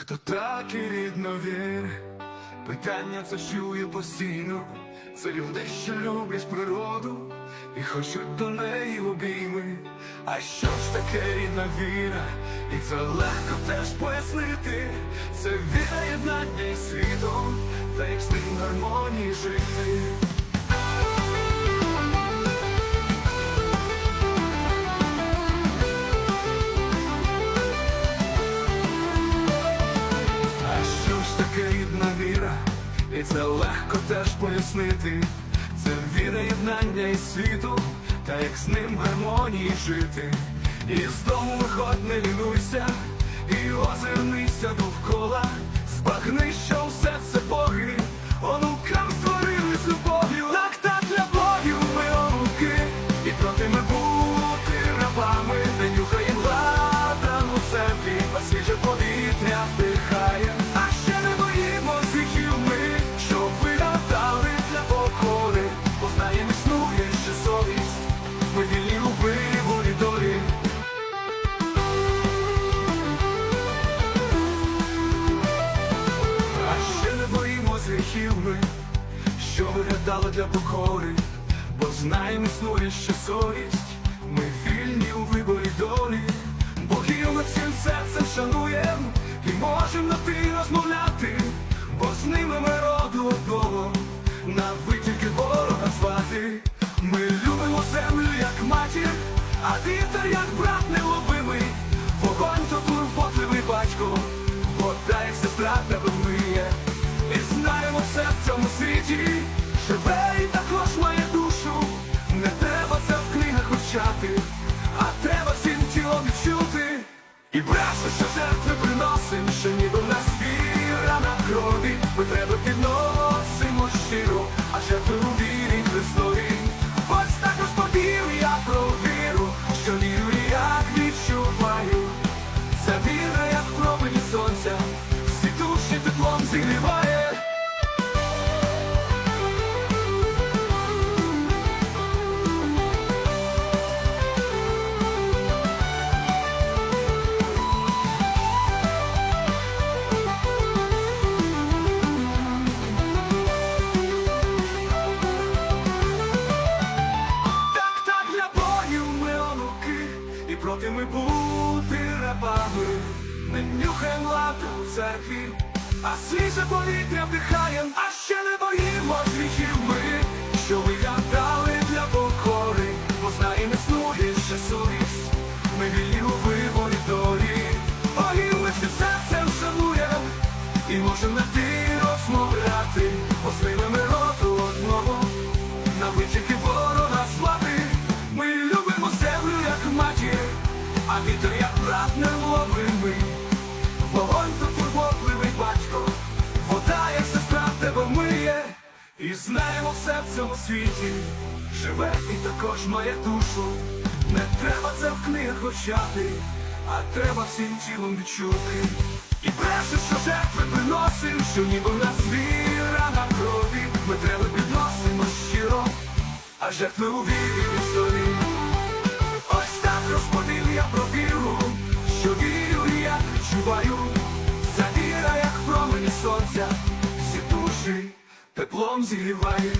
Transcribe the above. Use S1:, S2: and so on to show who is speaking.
S1: Хто так і рідно вірить, питання це чує постійно. Це люди, що люблять природу і хочуть до неї обійми. А що ж таке рідна віра? І це легко теж пояснити. Це віра єднання із світом, та як з ним гармонії жити. Пояснити. Це віра із світу, та як з ним в гармонії жити. І з дому виходь, не лінуйся, і озирнися для покори, бо знаємо, існує ще совість, ми вільні у виборі долі, богів ми всім серцем шануєм. І можем на ти розмовляти, бо з ними ми роду одного, на витільки ворога звати. Ми любимо землю, як матір, а вітер, як брат неловимий, вогонь то турботливий батько, вода, як сестра тебе вмиє, і знаємо все в цьому світі, живе і також має душу, не треба це в книгах вивчати, а треба всім тілом відчути. І бреше, що жертви приносим, що ніби в нас віра на крові, ми треба підносимо щиро, а жертви у вірі Христові. Ось так розповів я про віру, що вірю як відчуваю. Ця віра, як промені сонця, всі душі теплом зігріває. Ми бути рабами. Не нюхаєм лати у церкві, а свіже повітря вдихаєм, а ще не боїмо гріхів ми, що вигадали для покори, бо знаєм існує ще совість, ми вільні у виборі долі, богів ми всім серцем шануєм, і можем на ти розмовляти, бо ними Вогонь турботливий батько, вода, як сестра тебе вмиє, і знаємо все в цьому світі, живе і також має душу. Не треба це в книгах вивчати, а треба всім тілом відчути. І бреше, що жертви приносим, що ніби в нас віра на крові, ми треба підносимо щиро, а жертви у вірі історі. Ось так розповів я про віру, що вірю і як відчуваю. Ця віра, як промені сонця, всі душі теплом зігріває.